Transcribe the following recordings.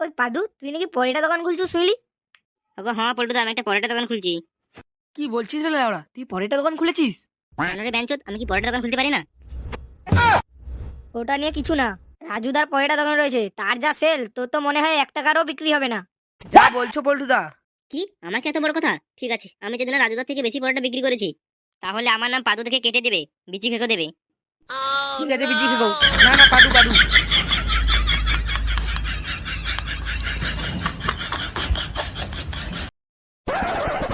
ওই পাদু তুই নাকি পরেটা দোকান খুলছিস শুনলি ওগো হ্যাঁ পল্টুদা আমি একটা পরেটা দোকান খুলছি। কি বলছিস রে লাউড়া? তুই পরেটা দোকান খুলেছিস? রে বেঞ্চত আমি কি পরেটা দোকান খুলতে পারি না? ওটা নিয়ে কিছু না। রাজুদার পরেটা দোকান রয়েছে। তার যা সেল তোর তো মনে হয় এক টাকারও বিক্রি হবে না। যা বলছো পল্টুদা কি? আমাকে এত বড় কথা? ঠিক আছে আমি যেদিন রাজুদার থেকে বেশি পরোটা বিক্রি করেছি তাহলে আমার নাম পাদু থেকে কেটে দেবে বিচি খেকো দেবে। ঠিক আছে বিজি খেকো। না না পাদু পাদু।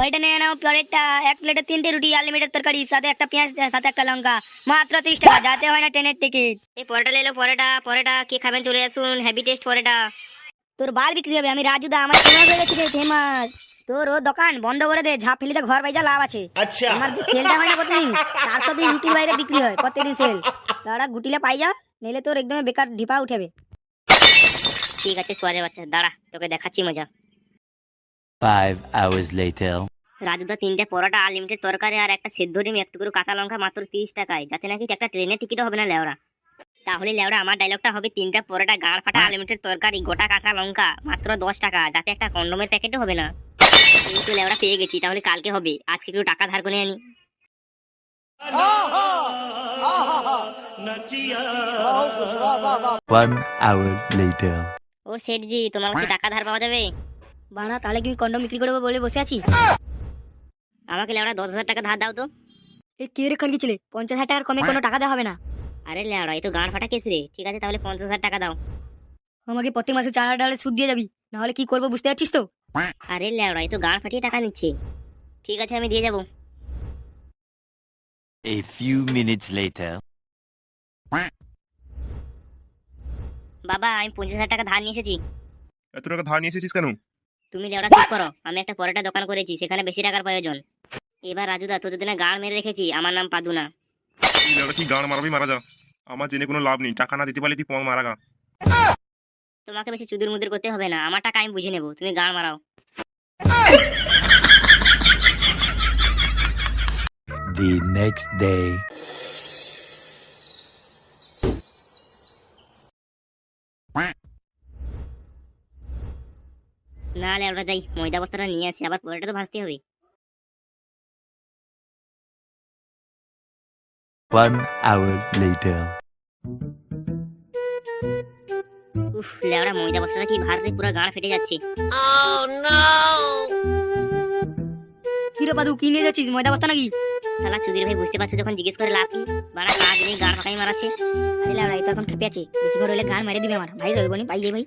ওইটা নিয়ে নাও প্লেটটা। এক প্লেটে তিনটে রুটি আনলিমিটেড তরকারি সাথে একটা পেঁয়াজ সাথে একটা লঙ্কা। মাত্র তিরিশ টাকা যাতে হয় না ট্রেনের টিকিট। এই পরোটা নিলো পরোটা পরোটা কে খাবেন চলে আসুন হ্যাভি টেস্ট পরোটা। তোর বাল বিক্রি হবে আমি রাজু দা আমার ফেমাস হয়ে গেছে ফেমাস তোর ও দোকান বন্ধ করে দে ঝাঁপ ফেলিতে ঘর বাইজা লাভ আছে। আচ্ছা। আমার যে সেলটা হয় না প্রতিদিন চারশো পিস রুটির বাইরে বিক্রি হয় প্রতিদিন সেল দাঁড়া গুটিলে পাই যা নিলে তোর একদম বেকার ঢিপা উঠেবে। ঠিক আছে সোয়ারে বাচ্চা দাঁড়া তোকে দেখাচ্ছি মজা। 5 hours later. রাজুদা তিনটে পরোটা আনলিমিটেড তরকারি আর একটা সেদ্ধ ডিম একটু করে কাঁচা লঙ্কা মাত্র তিরিশ টাকায়। যাতে নাকি একটা ট্রেনের টিকিটও হবে না লেওড়া তাহলে লেওড়া আমার ডায়লগটা হবে তিনটা পরোটা গাঁড় ফাটা আনলিমিটেড তরকারি গোটা কাঁচা লঙ্কা মাত্র দশ টাকা যাতে একটা কন্ডোমের প্যাকেটও হবে না। এই তো লেওড়া পেয়ে গেছি তাহলে কালকে হবে। আজকে একটু টাকা ধার করে আনি. ওর সেটজি তোমার কাছে টাকা ধার পাওয়া যাবে? বানা তাহলে কি কন্ডম বিক্রি করব বলে বসে আছি? আমাকে লেওড়া দশ হাজার টাকা ধার দাও তো। এই কে রে খানকি ছেলে? পঞ্চাশ হাজার টাকার কমে কোনো টাকা দেওয়া হবে না। আরে লেওড়া এই তো গাঁড় ফাটা কেস রে। ঠিক আছে তাহলে পঞ্চাশ হাজার টাকা দাও। আমাকে প্রত্যেক মাসে চার হাজার টাকা সুদ দিয়ে যাবি নাহলে কি করব বুঝতে পারছিস তো? আরে লেওড়া এই তো গাঁড় ফাটিয়ে টাকা নিচ্ছে। ঠিক আছে আমি দিয়ে যাব। A few minutes later. বাবা আমি পঞ্চাশ হাজার টাকা ধার নিয়ে এসেছি। এত টাকা ধার নিয়ে এসেছিস কেন? তুমি লেওড়া চুপ করো। আমি একটা পরোটা দোকান করেছি সেখানে বেশি টাকার প্রয়োজন। এবার রাজুদা তোর যদি না গাঁড় মেরে রেখেছি আমার নাম পাদুনা। তুই লেওড়া কি গান মারাবি মারা যা। আমার জেনে কোনো লাভ নেই টাকা না দিতে পারলে তুই পণ মারা গা। তোমাকে বেশি চুদুর মুদুর করতে হবে না আমার টাকা আমি বুঝে নেব তুমি গাঁড় মারাও। The next day. না লেওড়া যাই। ময়দা বস্তাটা নিয়ে আসি আবার পরোটা তো ভাজতে হবে। One hour later. উফ লেওড়া ময়দা বস্তাটা কি ভার রে পুরো গাঁড় ফেটে যাচ্ছে। কি রে কি নিয়ে যাচ্ছিস? ময়দা বস্তা নাকি? শালা চুদির ভাই বুঝতে পারছ যখন জিজ্ঞেস করে লাভ কি? বাড়া কাজ নেই গাঁড় ফাঁকাই মারাচ্ছে। আরে লাউড়া এই তো এখন খেপে আছে। বেশি করে হলে গান মেরে দিবে আমার। ভাই রইবনি পাই যাই ভাই।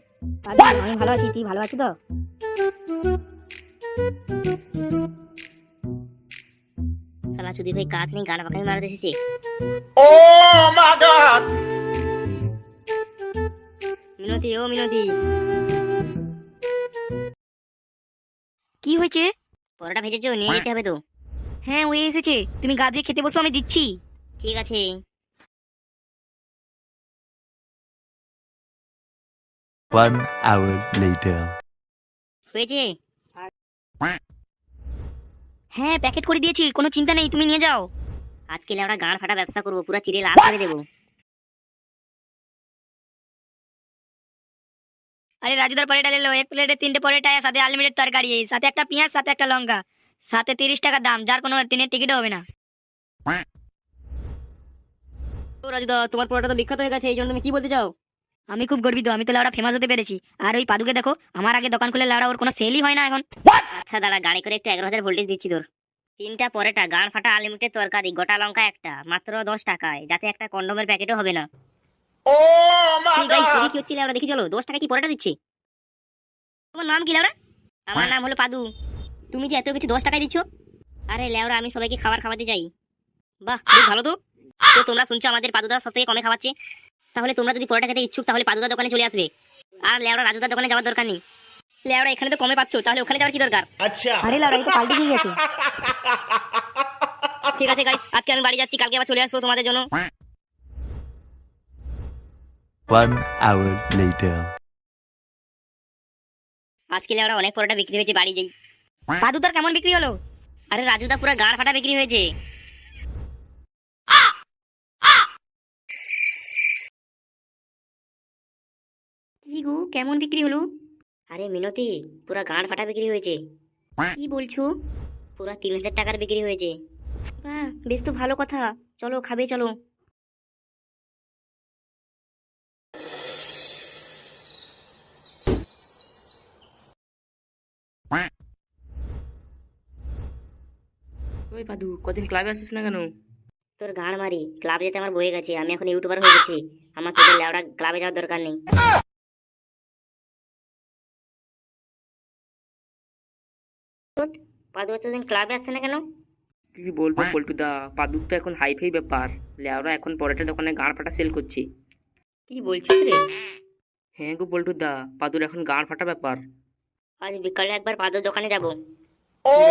আমি ভালো আছি তুই ভালো আছিস তো? শালা ভাই কাজ নেই গাঁড় ফাঁকাই মারাতে এসেছে। মিনতি ও মিনতি। কি হয়েছে? পরোটা ভেজেছো? নিয়ে যেতে হবে তো। হ্যাঁ ওই এসেছে। তুমি গাজে খেতে বসো আমি দিচ্ছি। ঠিক আছে। One hour later. হয়েছে। হ্যাঁ প্যাকেট করে দিয়েছি কোনো চিন্তা নেই তুমি নিয়ে যাও। আজকে আমরা গাঁড় ফাটা ব্যবসা করব পুরো চিরে লাভ করে দেবো। আরে রাজুদার পরেটা নিলো এক প্লেটে তিনটে পরেটা সাথে আনলিমিটেড তরকারি সাথে একটা পেঁয়াজ সাথে একটা লঙ্কা সাথে তিরিশ টাকা দাম যার কোনো ট্রেনের টিকিটও হবে না। রাজুদা তোমার পরোটা তো বিখ্যাত হয়ে গেছে এই জন্য তুমি কি বলতে চাও? আমি খুব গর্বিত আমি তো লাউড়া ফেমাস হতে পেরেছি। আর ওই পাদুকে দেখো আমার আগে দোকান খুলে লাউড়া ওর কোনো সেলই হয় না এখন। আচ্ছা দাঁড়া গাড়ি করে একটু এগারো হাজার ভোল্টেজ দিচ্ছি তোর। তিনটা পরেটা গান ফাটা আনলিমিটেড তরকারি গোটা লঙ্কা একটা মাত্র দশ টাকায় যাতে একটা কন্ডোমের প্যাকেটও হবে না। দেখি কি দেখি চলো দশ টাকা কি পরেটা দিচ্ছে? তোমার নাম কি লেওড়া আমার নাম হলো পাদু। তুমি যে এত কিছু দশ টাকায় দিচ্ছ? আরে লেওড়া আমি সবাইকে খাবার খাওয়াতে চাই। বাহ ভালো তো। তো তোমরা শুনছো আমাদের পাদুদা সব থেকে কমে খাওয়াচ্ছে। তাহলে তোমরা যদি পরোটা খেতে ইচ্ছুক তাহলে পাদুদার দোকানে চলে আসবে। আর লেওড়া রাজুদার দোকানে যাওয়ার দরকার নেই। লেওড়া এখানে তো কমে পাচ্ছ তাহলে ওখানে যাওয়ার কি দরকার? আচ্ছা। আরে লেওড়া তো পাল্টে গিয়ে গেছে। ঠিক আছে গাইস আজকে আমি বাড়ি যাচ্ছি কালকে আবার চলে আসব তোমাদের জন্য। One hour later. আজকে লেওড়া অনেক পরোটা বিক্রি হয়েছে বাড়ি যাই। পাদুদার কেমন বিক্রি হলো? আরে রাজুদা পুরো গাড় ফাটা বিক্রি হয়েছে। কি গো? কেমন বিক্রি হলো? আরে মিনতি পুরা গাঁড় ফাটা বিক্রি হয়েছে। কি বলছো? পুরা তিন হাজার টাকার বিক্রি হয়েছে। বাহ বেশ তো ভালো কথা। চলো খাবে চলো। ওই পাদু কদিন ক্লাবে আসিস না কেন? তোর গাঁড় মারি ক্লাবে যেতে আমার বয়ে গেছে আমি এখন ইউটিউবার হয়ে গেছি। আমার তোদের লেওড়া ক্লাবে যাওয়ার দরকার নেই। পাদু এতদিন ক্লাবে আসছে না কেন? কি বলব পল্টুদা পাদুক তো এখন হাইফাই ব্যাপার। লেওরা এখন পরেটা দোকানে গাঁড় ফাটা সেল করছে। কি বলছিস রে? হ্যাঁ গো পল্টুদা পাদুর এখন গাঁড় ফাটা ব্যাপার। আজ বিকালে একবার পাদুর দোকানে যাব।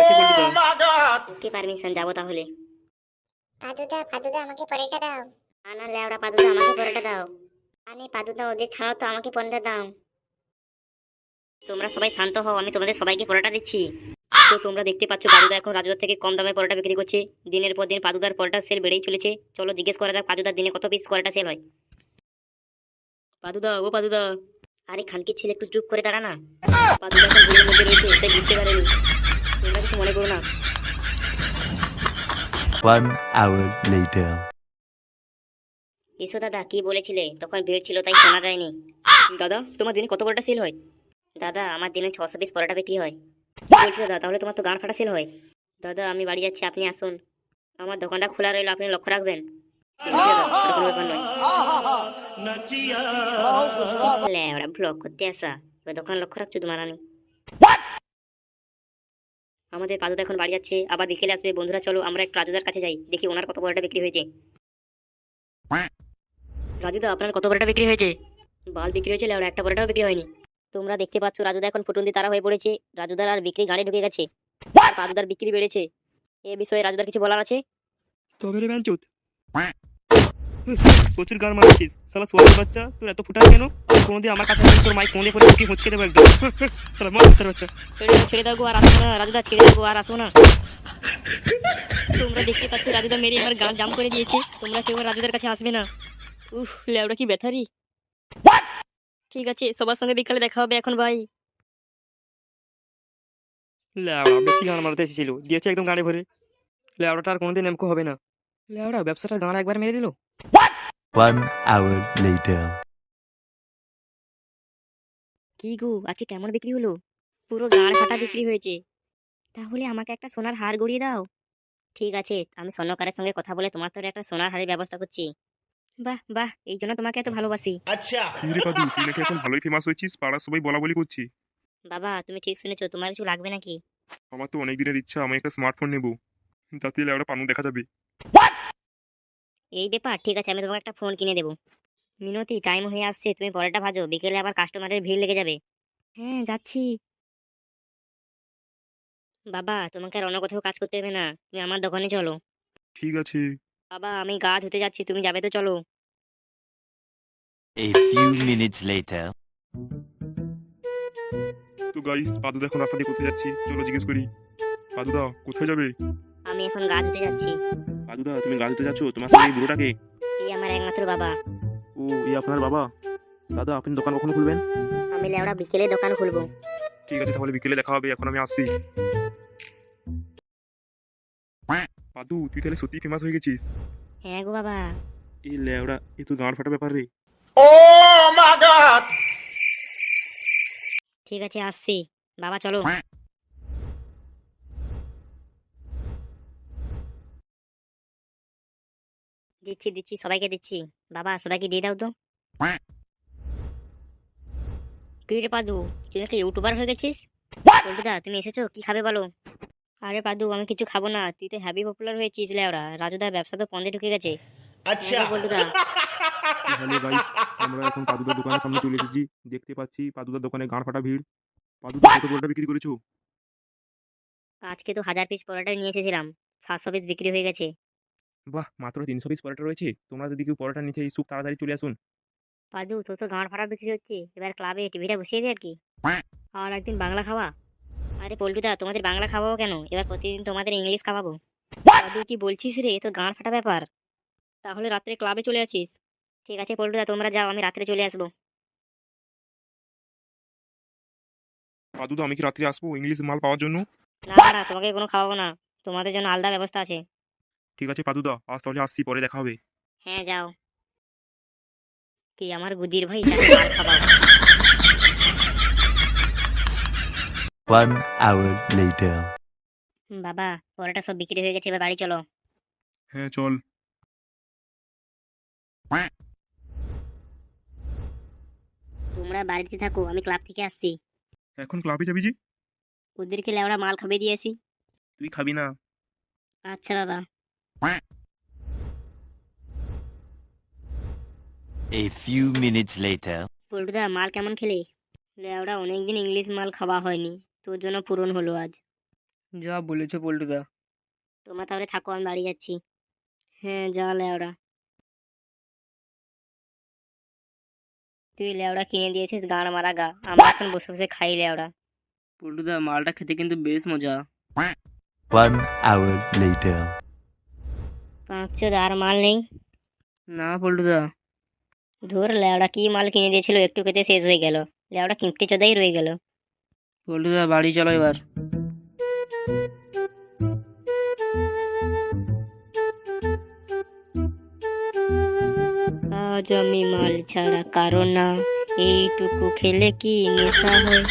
ঠিক আছে পল্টুদা কি পারমিশন যাব তাহলে। পাদুদা পাদুদা আমাকে পরেটা দাও। না না লেওড়া পাদুদা আমাকে পরেটা দাও। আরে পাদুদা ওদের ছাড়াও তো আমাকে পরেটা দাও। তোমরা সবাই শান্ত হও আমি তোমাদের সবাইকে পরোটা দিচ্ছি। তো তোমরা দেখতে পাচ্ছ পাদুদা এখন রাজুদার থেকে কম দামে পরোটা বিক্রি করছে। দিনের পর দিন পাদুদার পরোটার সেল বেড়েই চলেছে। চলো জিজ্ঞেস করা যাক পাদুদার দিনে কত পিস পরোটা সেল হয়। পাদুদা ও পাদুদা। আরে খানকির ছেলে একটু চুপ করে দাঁড়া না। পাদুদা এখন ভুলের মধ্যে রয়েছে তাই বুঝতে পারেনি। তোমরা কিছু মনে করো না। One hour later. এসো দাদা কি বলেছিলে? তখন ভিড় ছিল তাই শোনা যায়নি। দাদা তোমার দিনে কত পরোটা সেল হয়? দাদা আমার দিনে ছশো পিস পরোটা বিক্রি হয়। বলছি দাদা তাহলে তোমার তো গান ফাটা সেল হয়। দাদা আমি বাড়ি যাচ্ছি আপনি আসুন। আমার দোকানটা খোলা রইল আপনি লক্ষ্য রাখবেন। ব্যাপার নয়। লে, ওরা ব্লক করতে আসা। এবার দোকান লক্ষ্য রাখছো তোমার রানী? আমাদের পাদুদা এখন বাড়ি যাচ্ছে আবার বিকেলে আসবে। বন্ধুরা চলো আমরা একটু রাজুদার কাছে যাই। দেখি ওনার কত পরোটা বিক্রি হয়েছে। রাজুদা আপনার কত পরোটা বিক্রি হয়েছে? বাল বিক্রি হয়েছে আর একটা পরোটাও বিক্রি হয়নি। তোমরা দেখতে পাচ্ছ রাজুদা এখন ফুটুন্দি তারা হয়ে পড়েছে। রাজুদার আর বিক্রি গাড়ি ঢুকে গেছে। পাদুদার বিক্রি বেড়েছে। এ বিষয়ে রাজুদার কিছু বলার আছে? তবে রে ব্যাঞ্চুত প্রচুর গান মারছিস সালা সোয়ালের বাচ্চা তোর এত ফুটাস কেন? কোনোদিন আমার কাছে তোর মাই কোনে করে কি মুচকে দেবো একদম। সালা মার তোর বাচ্চা ছেড়ে দাও আর আসব না। রাজুদা ছেড়ে দাও আর আসব না। তোমরা দেখতে পাচ্ছ রাজুদা মেরে আমার গান জাম করে দিয়েছে। তোমরা কেউ রাজুদার কাছে আসবে না। উফ লেওটা কি ব্যথারি। ঠিক আছে সবার সঙ্গে বিকালে দেখা হবে এখন ভাই ল্যাওড়া বেশি গান মারতে এসেছিল। দিয়েছে একদম গাড়ি ভরে। ল্যাওড়াটা আর কোনোদিন এমকো হবে না। ল্যাওড়া ব্যবসাটা গান একবার মেরে দিল। One hour later. কি গো আজকে কেমন বিক্রি হলো? পুরো গাড় ফাটা বিক্রি হয়েছে। তাহলে আমাকে একটা সোনার হার গড়িয়ে দাও। ঠিক আছে আমি স্বর্ণকারের সঙ্গে কথা বলে তোমার তো একটা সোনার হারের ব্যবস্থা করছি। বাহ বাহ এই জন্য তোমাকে এত ভালোবাসি। কি রে পাদু তুই নাকি এখন ভালোই ফেমাস হয়েছিস? পাড়ার সবাই বলা বলি করছি। বাবা তুমি ঠিক শুনেছো তোমার কিছু লাগবে নাকি? আমার তো অনেক দিনের ইচ্ছা আমি একটা স্মার্টফোন নেব। যাতে ল্যাওড়া পানু দেখা যাবে। এই ব্যাপার ঠিক আছে আমি তোমাকে একটা ফোন কিনে দেবো। মিনতি টাইম হয়ে আসছে তুমি পরেটা ভাজো বিকেলে আবার কাস্টমারের ভিড় লেগে যাবে। হ্যাঁ যাচ্ছি। বাবা তোমাকে আর অন্য কোথাও কাজ করতে হবে না তুমি আমার দোকানে চলো। ঠিক আছে। বাবা আমি গা ধুতে যাচ্ছি তুমি যাবে তো চলো। A few minutes later. তো গাইস পাদুদা এখন রাস্তা দিয়ে কোথায় যাচ্ছি? চলো জিজ্ঞেস করি। পাদুদা কোথায় যাবে? আমি এখন গা ধুতে যাচ্ছি। পাদুদা তুমি গাছ দিতে যাচ্ছ? তোমার সঙ্গে এই বুড়োটাকে? এই আমার একমাত্র বাবা। ও এই আপনার বাবা? দাদা আপনি দোকান কখনো খুলবেন? আমি লেওড়া বিকেলে দোকান খুলবো। ঠিক আছে তাহলে বিকেলে দেখা হবে এখন আমি আসছি। পাদু তুই তাহলে সত্যি ফেমাস হয়ে গেছিস? হ্যাঁ গো বাবা। এই ল্যাওড়া এ তো গাঁড় ফাটা ব্যাপার রে। Oh my god! ঠিক আছে আসছি। বাবা চলো। দিচ্ছি দিচ্ছি সবাইকে দিচ্ছি। বাবা সবাইকে দিয়ে দাও তো। কি রে পাদু তুই নাকি ইউটিউবার হয়ে গেছিস? বলটুদা তুমি এসেছ? কি খাবে বলো? আরে পাদু আমি কিছু খাব না। তুই তো হ্যাভি পপুলার হয়েছিস লেওরা রাজুদার ব্যবসা তো পন্দে ঢুকে গেছে। আচ্ছা। বলটুদা হ্যালো গাইস আমরা এখন পাদুদার দোকানের সামনে চলে এসেছি। দেখতে পাচ্ছি পাদুদার দোকানে গাঁড় ফাটা ভিড়। পাদুদা কত বড়টা বিক্রি করেছ? আজকে তো হাজার পিস পরোটা নিয়ে এসেছিলাম। সাতশো পিস বিক্রি হয়ে গেছে। বাহ মাত্র তিনশো পিস পরোটা রয়েছে। তোমরা যদি কেউ পরোটা নিতে ইচ্ছুক তাড়াতাড়ি চলে আসুন। পাদু তোর তো গাঁড় ফাটা বিক্রি হচ্ছে। এবার ক্লাবে টিভিটা বসিয়ে দে আর কি। আর একদিন বাংলা খাওয়া। আরে পল্টুদা তোমাদের বাংলা খাওয়াবো কেন? এবার প্রতিদিন তোমাদের ইংলিশ খাওয়াবো। পাদু কি বলছিস রে? তো গাঁড় ফাটা ব্যাপার। তাহলে রাত্রে ক্লাবে চলে আসিস। ঠিক আছে পল্টুদা তোমরা যাও আমি রাত্রে চলে আসব। পাদুদা আমি কি রাত্রে আসব ইংলিশ মাল পাওয়ার জন্য? না না তোমাকে কোনো খাওয়াবো না। তোমাদের জন্য আলাদা ব্যবস্থা আছে। ঠিক আছে পাদুদা আজ তাহলে আসছি পরে দেখা হবে। হ্যাঁ যাও। কি আমার গুদির ভাই তাকে মার খাওয়াও One hour later. বাবা পরোটা সব বিক্রি হয়ে গেছে এবার বাড়ি চলো। হ্যাঁ চল। তোমরা বাড়িতে থাকো আমি ক্লাব থেকে আসছি। এখন ক্লাবে যাবি জি ওদেরকে লেওড়া মাল খাবে দিয়েছি তুই খাবি না। আচ্ছা বাবা। A few minutes later. পল্টুদা মাল কেমন খেলে? লেওড়া অনেকদিন ইংলিশ মাল খাওয়া হয়নি। তোর জন্য পূরণ হলো আজ। যা বলেছ পল্টুদা তোমরা তাহলে থাকো আমি বাড়ি যাচ্ছি। হ্যাঁ যা লেওড়া। তুই লেওড়া কিনে দিয়েছিস গাঁড় মারা গা। আমরা এখন বসে বসে খাই লেওড়া। পল্টুদা মালটা খেতে কিন্তু বেশ মজা। One hour later. পাঁচ আর মাল নেই। না পল্টুদা ধর লেওড়া কি মাল কিনে দিয়েছিল একটু খেতে শেষ হয়ে গেল। লেওড়া কিনতে চোদাই রয়ে গেল। পল্টুদা বাড়ি চলো এবার। আজ আমি মাল ছাড়া কারও না। এইটুকু খেলে কি নেশা হয়?